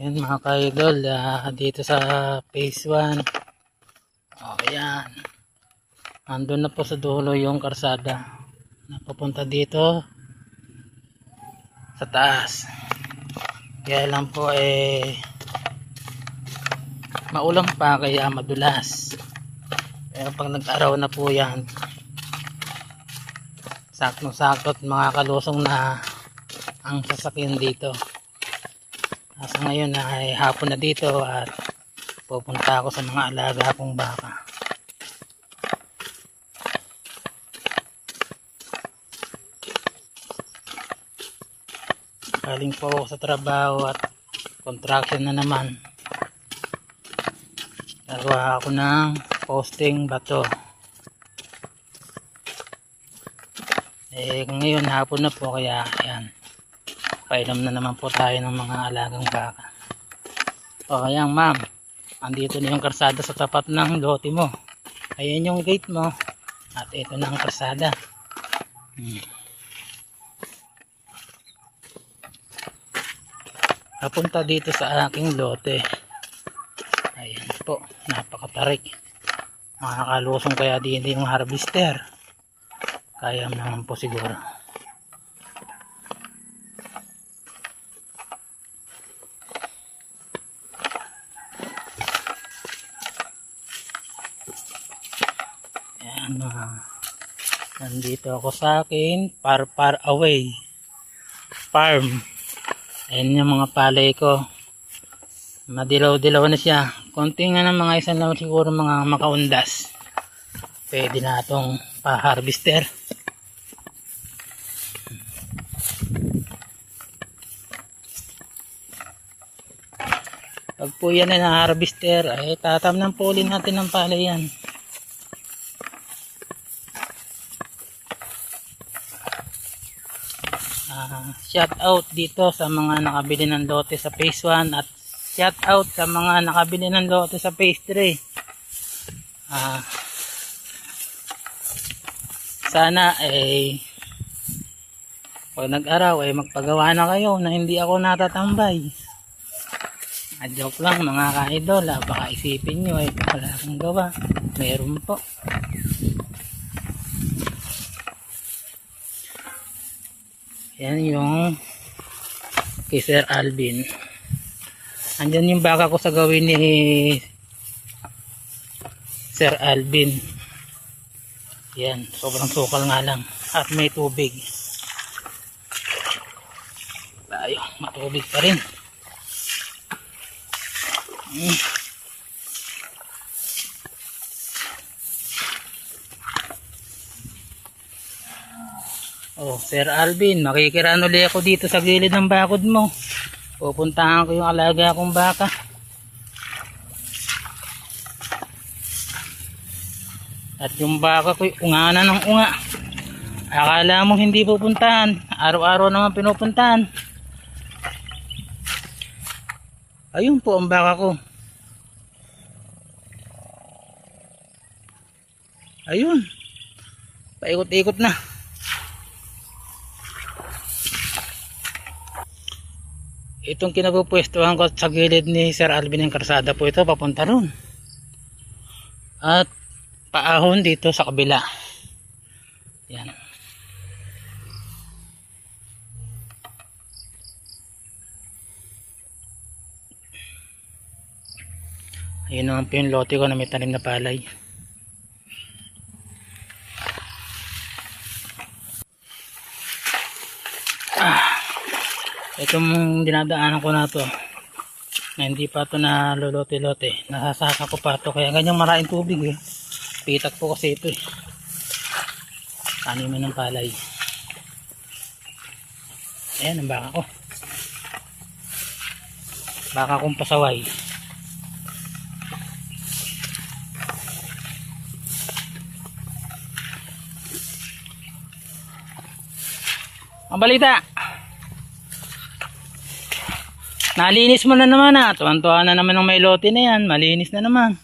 Yan mga ka-idol, ah, dito sa phase 1. O yan. Andun na po sa dulo yung karsada. Napapunta dito sa taas. Kaya lang po eh maulang pa kaya madulas. Pero pag nag-araw na po yan, saktong-sakto at mga kalusong na ang sasakyan dito. Asa ngayon ay hapon na dito at pupunta ako sa mga alaga kong baka. Galing po sa trabaho at contraction na naman. Gagawa ako ng posting bato. Eh ngayon hapon na po kaya ayan. Painom na naman po tayo ng mga alagang baka. O kaya ma'am, andito na yung karsada sa tapat ng lote mo. Ayan yung gate mo. At ito na ang karsada. Hmm. Papunta dito sa aking lote. Ayan po, napakatarik. Makakalusong kaya din yung harvester. Kaya naman po siguro. Ayan mga nandito ako sa akin far far away. Farm. Ayan yung mga palay ko. Madilaw dilaw na siya. Konting na ng mga isang lang siguro mga makaundas. Pwede na itong pa-harvester. Pag po yan ay na-harvester ay tatam ng puli natin ng palay yan Ah, shout out dito sa mga nakabili ng lote sa phase 1 at shout out sa mga nakabili ng lote sa phase 3 ah, sana eh pag nag-araw ay magpagawa na kayo na hindi ako natatambay. Ah, joke lang mga ka-idol baka isipin nyo ay wala akong gawa. Meron po Yan yung kay Sir Alvin. Andyan yung baka ko sa gawin ni Sir Alvin. Yan, sobrang sukal nga lang. At may tubig. Tayo, matubig pa rin. Hmm. Oh, Sir Alvin, makikiran uli ako dito sa gilid ng bakod mo. Pupuntahan ko yung alaga kong baka. At yung baka ko, unga na ng unga. Akala mo hindi pupuntahan. Araw-araw naman pinupuntahan. Ayun po ang baka ko. Ayun. Paikot-ikot na. Itong kinapupwestuhan ko sa gilid ni Sir Alvin ng karsada po ito papunta ron. At paahon dito sa kabila. Yan. Ayun naman po yung lote ko na may tanim na palay. Itong dinadaanan ko na to na hindi pa to na lolote-lote nasasaka ko pa to kaya ganyang maraming tubig eh. Pitak po kasi ito eh. Taniman ng palay. Ayan ang baka ko. Baka kong pasaway. Ang balita Nalinis mo na naman ah. Tuwan-tuwa na naman ng may lote na yan. Malinis na naman.